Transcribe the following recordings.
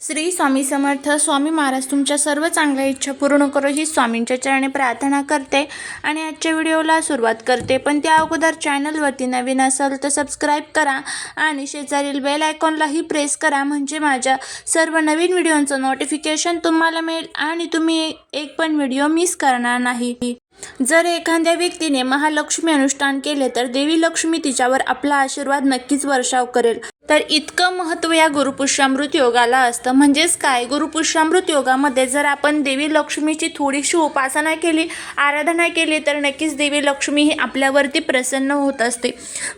श्री स्वामी समर्थ स्वामी महाराज तुमच्या सर्व चांगल्या इच्छा पूर्ण करो ही स्वामींच्या चरणी प्रार्थना करते आणि आजच्या व्हिडिओला सुरुवात करते. पण त्या अगोदर चॅनलवरती नवीन असाल तर सबस्क्राईब करा आणि शेजारील बेल आयकॉनलाही प्रेस करा. म्हणजे माझ्या सर्व नवीन व्हिडिओंचं नोटिफिकेशन तुम्हाला मिळेल आणि तुम्ही एक पण व्हिडिओ मिस करणार नाही. जर एखाद्या व्यक्तीने महालक्ष्मी अनुष्ठान केले तर देवी लक्ष्मी तिच्यावर आपला आशीर्वाद नक्कीच वर्षाव करेल. तर इतकं महत्त्व या गुरुपुष्यामृत योगाला असतं. म्हणजेच काय? गुरुपुष्यामृत योगामध्ये जर आपण देवी लक्ष्मीची थोडीशी उपासना केली आराधना केली तर नक्कीच देवी लक्ष्मी ही आपल्यावरती प्रसन्न होत असते.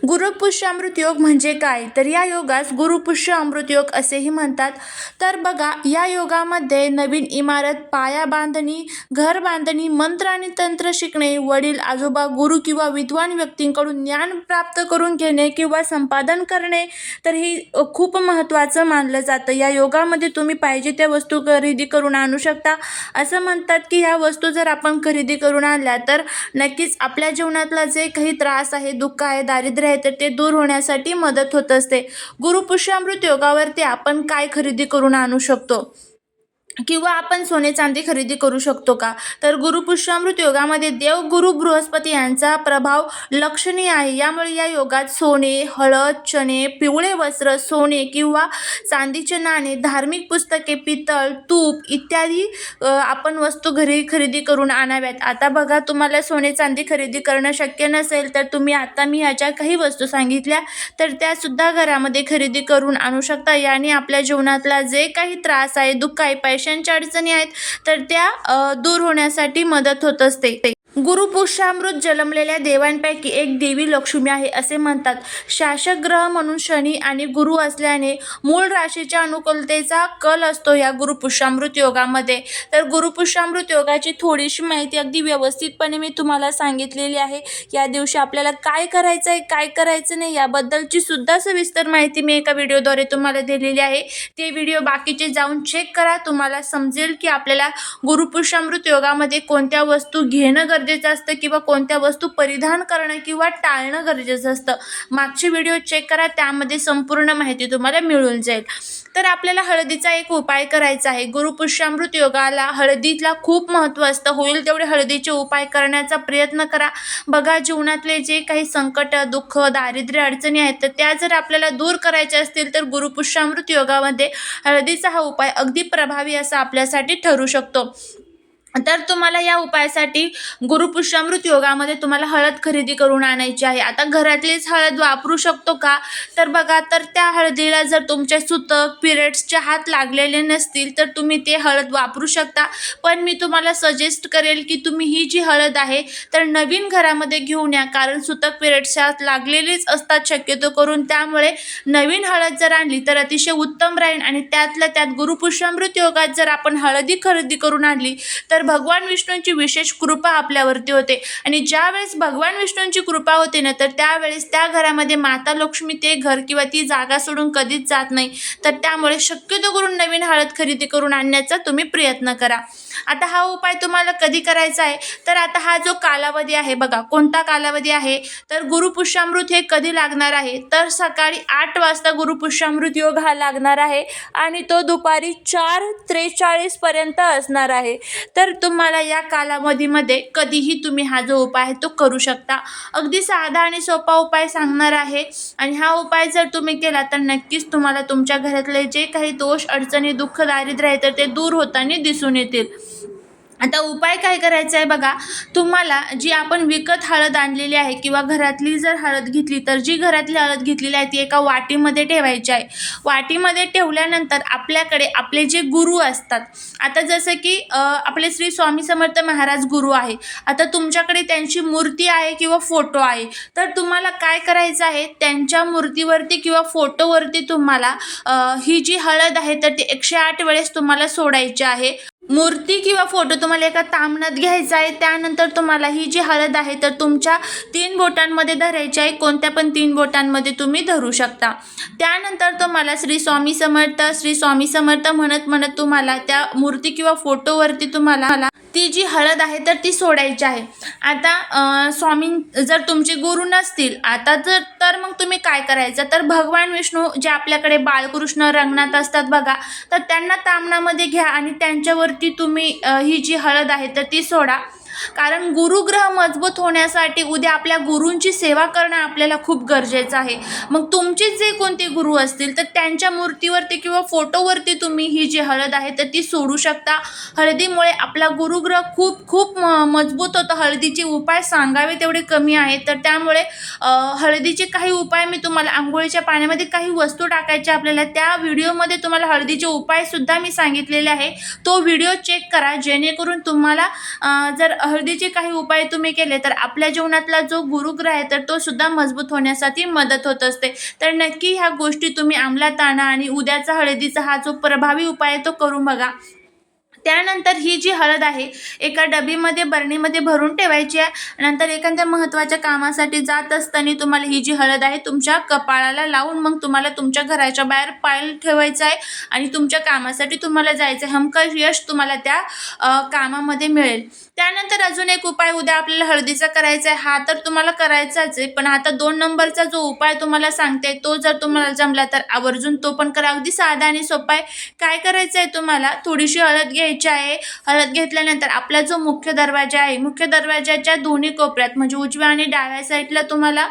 गुरुपुष्यामृत योग म्हणजे काय? तर या योगास गुरुपुष्य अमृत योग असेही म्हणतात. तर बघा या योगामध्ये नवीन इमारत पाया बांधणी घर बांधणी मंत्र आणि तंत्र शिकणे वडील आजोबा गुरु किंवा विद्वान व्यक्तींकडून ज्ञान प्राप्त करून घेणे किंवा संपादन करणे तर हे खूप महत्त्वाचं मानलं जातं. या योगामध्ये तुम्ही पाहिजे त्या वस्तू खरेदी करून आणू शकता. असं म्हणतात की ह्या वस्तू जर आपण खरेदी करून आणल्या तर नक्कीच आपल्या जीवनातला जे काही त्रास आहे दुःख आहे दारिद्र्य आहे तर ते दूर होण्यासाठी मदत होत असते. गुरुपुष्यामृत योगावरती आपण काय खरेदी करून आणू शकतो? किंवा आपण सोने चांदी खरेदी करू शकतो का? तर गुरुपुष्यामृत योगामध्ये देव गुरु बृहस्पती यांचा प्रभाव लक्षणीय आहे. यामुळे या योगात सोने हळद चणे पिवळे वस्त्र सोने किंवा चांदीचे नाणे धार्मिक पुस्तके पितळ तूप इत्यादी आपण वस्तू घरी खरेदी करून आणाव्यात. आता बघा तुम्हाला सोने चांदी खरेदी करणं शक्य नसेल तर तुम्ही आता मी ह्याच्या काही वस्तू सांगितल्या तर त्यासुद्धा घरामध्ये खरेदी करून आणू शकता. याने आपल्या जीवनातला जे काही त्रास आहे दुःख आहे पेशंटच्या अडचणी आहेत तर त्या दूर होण्यासाठी मदत होत असते. गुरुपुष्यामृत जन्मलेल्या देवांपैकी एक देवी लक्ष्मी आहे असे म्हणतात. शासक ग्रह म्हणून शनी आणि गुरु असल्याने मूळ राशीच्या अनुकूलतेचा कल असतो या गुरुपुष्यामृत योगामध्ये. तर गुरुपुष्यामृत योगाची थोडीशी माहिती अगदी व्यवस्थितपणे मी तुम्हाला सांगितलेली आहे. या दिवशी आपल्याला काय करायचं आहे काय करायचं नाही याबद्दलची सुद्धा सविस्तर माहिती मी एका व्हिडिओद्वारे तुम्हाला दिलेली आहे. ते व्हिडिओ बाकीचे जाऊन चेक करा. तुम्हाला समजेल की आपल्याला गुरुपुष्यामृत योगामध्ये कोणत्या वस्तू घेणं गरजेचं असतं किंवा कोणत्या वस्तू परिधान करणं किंवा टाळणं गरजेचं असतं. मागची व्हिडिओ चेक करा त्यामध्ये संपूर्ण माहिती तुम्हाला मिळून जाईल. तर आपल्याला हळदीचा एक उपाय करायचा आहे. गुरुपुष्यामृत योगाला हळदीला खूप महत्त्व असतं. होईल तेवढे हळदीचे उपाय करण्याचा प्रयत्न करा. बघा जीवनातले जे काही संकट दुःख दारिद्र्य अडचणी आहेत तर त्या जर आपल्याला दूर करायच्या असतील तर गुरुपुष्यामृत योगामध्ये हळदीचा हा उपाय अगदी प्रभावी असा आपल्यासाठी ठरू शकतो. तर तुम्हाला या उपायासाठी गुरुपुष्यामृत योगामध्ये तुम्हाला हळद खरेदी करून आणायची आहे. आता घरातलीच हळद वापरू शकतो का? तर बघा तर त्या हळदीला जर तुमच्या सुतक पिरियड्सचे हात लागलेले नसतील तर तुम्ही ते हळद वापरू शकता. पण मी तुम्हाला सजेस्ट करेल की तुम्ही ही जी हळद आहे तर नवीन घरामध्ये घेऊन या. कारण सुतक पिरियड्सच्या हात लागलेलेच असतात शक्यतो करून. त्यामुळे नवीन हळद जर आणली तर अतिशय उत्तम राहील. आणि त्यातल्या त्यात गुरुपुष्यामृत योगात जर आपण हळदी खरेदी करून आणली तर तर भगवान विष्णूंची विशेष कृपा आपल्यावरती होते. आणि ज्यावेळेस भगवान विष्णूंची कृपा होते ना तर त्यावेळेस त्या घरामध्ये माता लक्ष्मी ते घर किंवा ती जागा सोडून कधीच जात नाही. तर त्यामुळे शक्यतो करून नवीन हळद खरेदी करून आणण्याचा तुम्ही प्रयत्न करा. आता हा उपाय तुम्हाला कधी करायचा आहे? तर आता हा जो कालावधी आहे बघा कोणता कालावधी आहे? तर गुरुपुष्यामृत हे कधी लागणार आहे? तर सकाळी आठ वाजता गुरुपुष्यामृत योग हा लागणार आहे. आणि तो दुपारी चार त्रेचाळीसपर्यंत असणार आहे. तर तर तुम्हाला या कालावधीमध्ये कधीही तुम्ही हा जो उपाय आहे तो करू शकता. अगदी साधा आणि सोपा उपाय सांगणार आहे. आणि हा उपाय जर तुम्ही केला तर नक्कीच तुम्हाला तुमच्या घरातले जे काही दोष अडचणी दुःख दारिद्र्य आहे तर ते दूर होताना दिसून येतील. आता उपाय काय करायचा आहे बघा तुम्हाला जी आपण विकत हळद आणलेली आहे किंवा घरातली जर हळद घेतली तर जी घरातली हळद घेतलेली आहे ती एका वाटीमध्ये ठेवायची आहे. वाटीमध्ये ठेवल्यानंतर आपल्याकडे आपले जे गुरु असतात आता जसं की आपले श्री स्वामी समर्थ महाराज गुरु आहे. आता तुमच्याकडे त्यांची मूर्ती आहे किंवा फोटो आहे तर तुम्हाला काय करायचं आहे त्यांच्या मूर्तीवरती किंवा फोटोवरती तुम्हाला ही जी हळद आहे तर ती एकशे आठ वेळेस तुम्हाला सोडायची आहे. मूर्ती किंवा फोटो तुम्हाला एका तामणात घ्यायचा आहे त्यानंतर तुम्हाला ही जी हळद आहे तर तुमच्या तीन बोटांमध्ये धरायची आहे कोणत्या पण तीन बोटांमध्ये तुम्ही धरू शकता. त्यानंतर तुम्हाला श्री स्वामी समर्थ श्री स्वामी समर्थ म्हणत म्हणत तुम्हाला त्या मूर्ती किंवा फोटोवरती तुम्हाला ती जी हळद आहे तर ती सोडायची आहे. आता स्वामी जर तुमचे गुरु नसतील आता जर तर मग तुम्ही काय करायचं? तर भगवान विष्णू जे आपल्याकडे बाळकृष्ण रंगनाथ असतात बघा तर त्यांना तामणामध्ये घ्या आणि ती तुम्ही ही जी हळद आहे तर ती सोडा. कारण गुरुग्रह मजबूत होण्यासाठी उद्या आपल्या गुरूंची सेवा करणं आपल्याला खूप गरजेचं आहे. मग तुमचीच जे कोणते गुरु असतील तर त्यांच्या मूर्तीवरती किंवा फोटोवरती तुम्ही ही जी हळद आहे तर ती सोडू शकता. हळदीमुळे आपला गुरुग्रह खूप खूप म- मजबूत होतं. हळदीचे उपाय सांगावे तेवढे कमी आहेत. तर त्यामुळे हळदीचे काही उपाय मी तुम्हाला आंघोळीच्या पाण्यामध्ये काही वस्तू टाकायच्या आपल्याला त्या व्हिडिओमध्ये तुम्हाला हळदीचे उपायसुद्धा मी सांगितलेले आहे. तो व्हिडिओ चेक करा जेणेकरून तुम्हाला जर हळदीचे काही उपाय तुम्ही केले तर आपल्या जीवनातला जो गुरुग्रह आहे तर तो सुद्धा मजबूत होण्यासाठी मदत होत असते. तर नक्की ह्या गोष्टी तुम्ही अंमलात आणा आणि उद्याचा हळदीचा हा जो प्रभावी उपाय आहे तो करून बघा. त्यानंतर ही जी हळद आहे एका डबीमध्ये बरणीमध्ये भरून ठेवायची आहे. नंतर एखाद्या महत्त्वाच्या कामासाठी जात असताना तुम्हाला ही जी हळद आहे तुमच्या कपाळाला लावून मग तुम्हाला तुमच्या घराच्या बाहेर पायल ठेवायचं आहे आणि तुमच्या कामासाठी तुम्हाला जायचं आहे. हमखास यश तुम्हाला त्या कामामध्ये मिळेल. त्यानंतर अजून एक उपाय उद्या आपल्याला हळदीचा करायचा आहे. हा तर तुम्हाला करायचाच आहे पण आता दोन नंबरचा जो उपाय तुम्हाला सांगते तो जर तुम्हाला जमला तर आवर्जून तो पण करा. अगदी साधा आणि सोपा आहे. काय करायचं आहे तुम्हाला? थोडीशी हळद घ्यायची आहे. हळद घेतल्यानंतर आपला जो मुख्य दरवाजा आहे मुख्य दरवाजाच्या दोन्ही कोपऱ्यात म्हणजे उजव्या आणि डाव्या साईडला तुम्हाला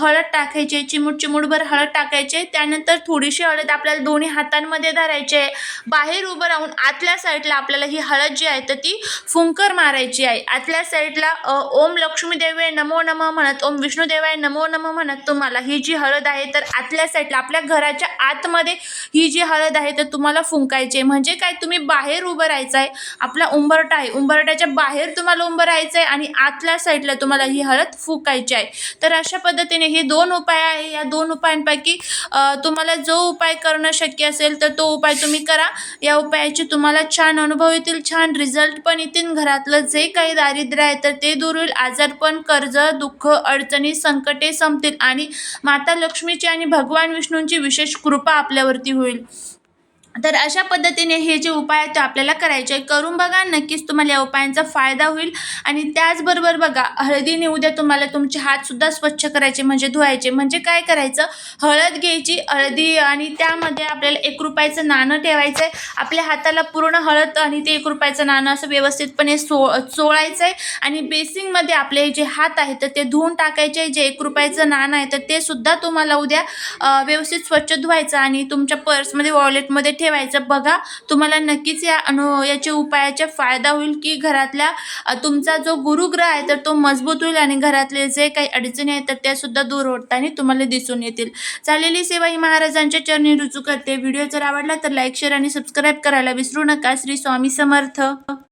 हळद टाकायची आहे चिमूट चिमूटभर हळद टाकायची आहे. त्यानंतर थोडीशी हळद आपल्याला दोन्ही हातांमध्ये धरायची आहे. बाहेर उभं राहून आतल्या साईडला आपल्याला ही हळद जी आहे तर ती फुंकर मारायची आहे. आतल्या साईडला ओम लक्ष्मी देवाय नमो नमः म्हणत ओम विष्णू देवाय नमो नमः म्हणत तुम्हाला ही जी हळद आहे तर आतल्या साईडला आपल्या घराच्या आतमध्ये ही जी हळद आहे तर तुम्हाला फुंकायची आहे. म्हणजे काय तुम्ही बाहेर उभं राहायचं आहे आपला उंबरटा आहे. उंबरट्याच्या बाहेर तुम्हाला उभं राहायचं आहे आणि आतल्या साईडला तुम्हाला ही हळद फुकायची आहे. तर अशा पद्धतीने हे दोन उपाय आहे. या दोन उपायांपैकी तुम्हाला जो उपाय करणं शक्य असेल तर तो उपाय तुम्ही करा. या उपायाचे तुम्हाला छान अनुभव येतील छान रिझल्ट पण येतील. घरातलं जे काही दारिद्र्य आहे तर ते दूर होईल. आजारपण कर्ज दुःख अडचणी संकटे संपतील आणि माता लक्ष्मीची आणि भगवान विष्णूंची विशेष कृपा आपल्यावरती होईल. तर अशा पद्धतीने हे जे उपाय आहेत ते आपल्याला करायचे आहे करून बघा नक्कीच तुम्हाला या उपायांचा फायदा होईल. आणि त्याचबरोबर बघा हळदीने उद्या तुम्हाला तुमचे हातसुद्धा स्वच्छ करायचे म्हणजे धुवायचे. म्हणजे काय करायचं? हळद घ्यायची हळदी आणि त्यामध्ये आपल्याला एक रुपयाचं नाणं ठेवायचं आहे आपल्या हाताला पूर्ण हळद आणि ते एक रुपयाचं नाणं असं व्यवस्थितपणे सो चोळायचं आहे आणि बेसिंगमध्ये आपले जे हात आहेत तर ते धुवून टाकायचे. आहे जे एक रुपयाचं नाणं आहे तर ते सुद्धा तुम्हाला उद्या व्यवस्थित स्वच्छ धुवायचं आणि तुमच्या पर्समध्ये वॉलेटमध्ये ठेवायचं. बघा तुम्हाला नक्कीच या अनु याच्या उपायाचा फायदा होईल की घरातल्या तुमचा जो गुरुग्रह आहे तर तो मजबूत होईल आणि घरातले जे काही अडचणी आहेत तर त्यासुद्धा दूर होताना तुम्हाला दिसून येतील. चाललेली सेवा ही महाराजांच्या चरणी रुजू करते. व्हिडिओ जर आवडला तर लाईक शेअर आणि सबस्क्राईब करायला विसरू नका. श्री स्वामी समर्थ.